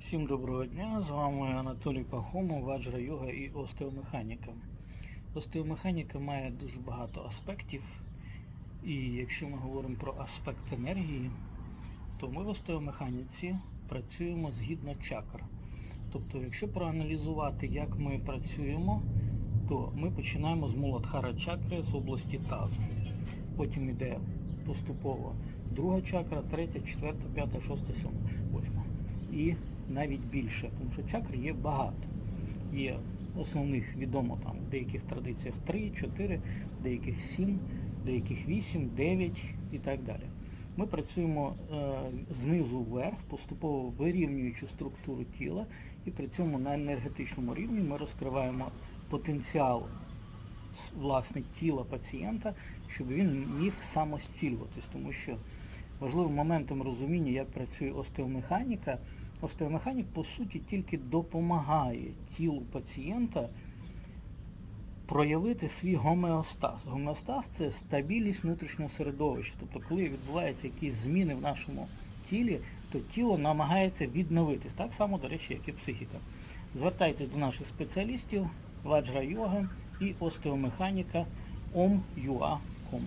Всім доброго дня! З вами Анатолій Пахомов, ваджра йога і остеомеханіка. Остеомеханіка має дуже багато аспектів, і якщо ми говоримо про аспект енергії, то ми в остеомеханіці працюємо згідно чакр. Тобто, якщо проаналізувати, як ми працюємо, то ми починаємо з Муладхара чакри з області тазу. Потім йде поступово друга чакра, третя, четверта, п'ята, шоста, сьома, восьма. Навіть більше, тому що чакр є багато. Є основних відомо там в деяких традиціях 3, 4, в деяких 7, в деяких 8, 9 і так далі. Ми працюємо е, знизу вверх, поступово вирівнюючи структуру тіла, і при цьому на енергетичному рівні ми розкриваємо потенціал власне тіла пацієнта, щоб він міг самостілюватись, тому що важливим моментом розуміння, як працює остеомеханіка, остеомеханік по суті тільки допомагає тілу пацієнта проявити свій гомеостаз. Гомеостаз це стабільність внутрішнього середовища. Тобто, коли відбуваються якісь зміни в нашому тілі, то тіло намагається відновитись. Так само, до речі, як і психіка. Звертайтесь до наших спеціалістів, ваджра йога і остеомеханіка om.ua.com.